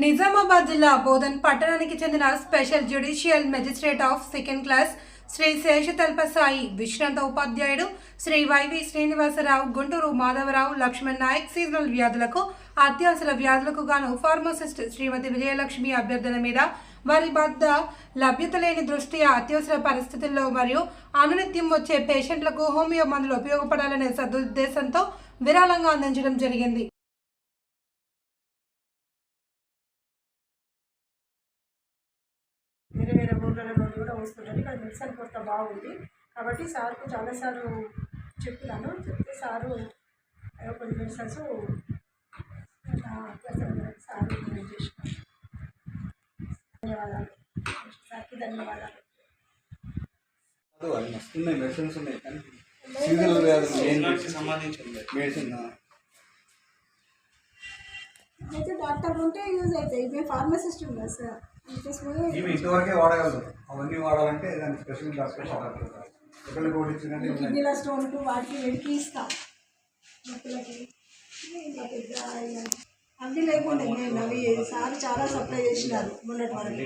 నిజామాబాద్ జిల్లా బోధన్ పట్టణానికి చెందిన special judicial magistrate of second class Shri Seshatalpa Sai విశ్రాంత ఉపాధ్యాయుడు శ్రీ వైవి శ్రీనివాసరావు గుంటూరు మాధవరావు లక్ష్మణ్ నాయక్ సీజనల్ వ్యాధులకు అత్యవసర వ్యాధులకు గాను ఫార్మసిస్ట్ శ్రీమతి విజయలక్ష్మి అభ్యర్థన మీద వారి వద్ద లభ్యత లేని దృష్ట్యా అత్యవసర పరిస్థితుల్లో మరియు అనునిత్యం వచ్చే పేషెంట్లకు హోమియో మందులు ఉపయోగపడాలనే సదుద్దేశంతో విరాళంగా అందించడం జరిగింది. వస్తుంటారు ఇక్కడ మెడిసిన్ కొరత బాగుంది. కాబట్టి సార్కు చాలాసార్లు చెప్పినాను. చెప్తే సారు కొన్ని మెడిసిన్స్ సార్ ధన్యవాదాలు. సార్కి ధన్యవాదాలు. వస్తున్నాయి మెడిసిన్స్ ఉన్నాయి కానీ సీజనల్ వ్యాధులు ఏం దానికి సంబంధించింది మెడిసిన్ అయితే డాక్టర్ ఉంటే యూజ్ అవుతాయి. మేము ఫార్మసిస్ట్ సార్? ఇంతవరకే వాడగలరు. అవన్నీ వాడాలంటే దానికి స్పెషల్ డాక్టర్ ఇచ్చిందంటే కిడ్నీల స్టోన్కు వాటికి వెడికి ఇస్తాం. అవి లేకుండా నేను అవి సార్ చాలా సప్లై చేసినారు మొన్నటి వరకు.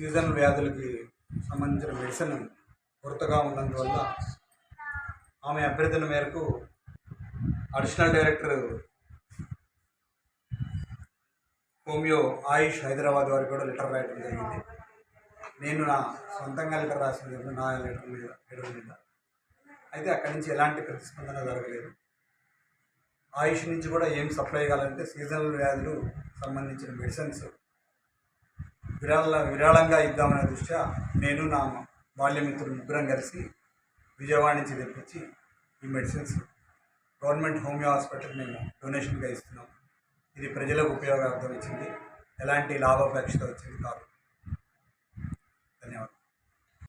సీజన్ వ్యాధులకి సంబంధించిన మెడిసిన్ కొరతగా ఉన్నందువల్ల ఆమె అభ్యర్థన మేరకు additional director homeo Ayush Hyderabad వారికి కూడా లెటర్ రాయడం జరిగింది. నేను నా సొంతంగా లెటర్ రాసిన నా లెటర్ మీద లెటర్ మీద అయితే అక్కడి నుంచి ఎలాంటి ప్రతిస్పందన జరగలేదు. ఆయుష్ నుంచి కూడా ఏం సప్లై కావాలంటే సీజనల్ వ్యాధులు సంబంధించిన మెడిసిన్స్ విరాళ విరాళంగా ఇద్దామనే దృష్ట్యా నేను నా బాల్యమిత్రులు ముగ్గురం కలిసి విజయవాడ నుంచి తెప్పించి ఈ మెడిసిన్స్ గవర్నమెంట్ హోమియో హాస్పిటల్ మేము డొనేషన్గా ఇస్తున్నాం. ఇది ప్రజలకు ఉపయోగార్థం ఇచ్చింది. ఎలాంటి లాభాపేక్షతో వచ్చింది కాదు.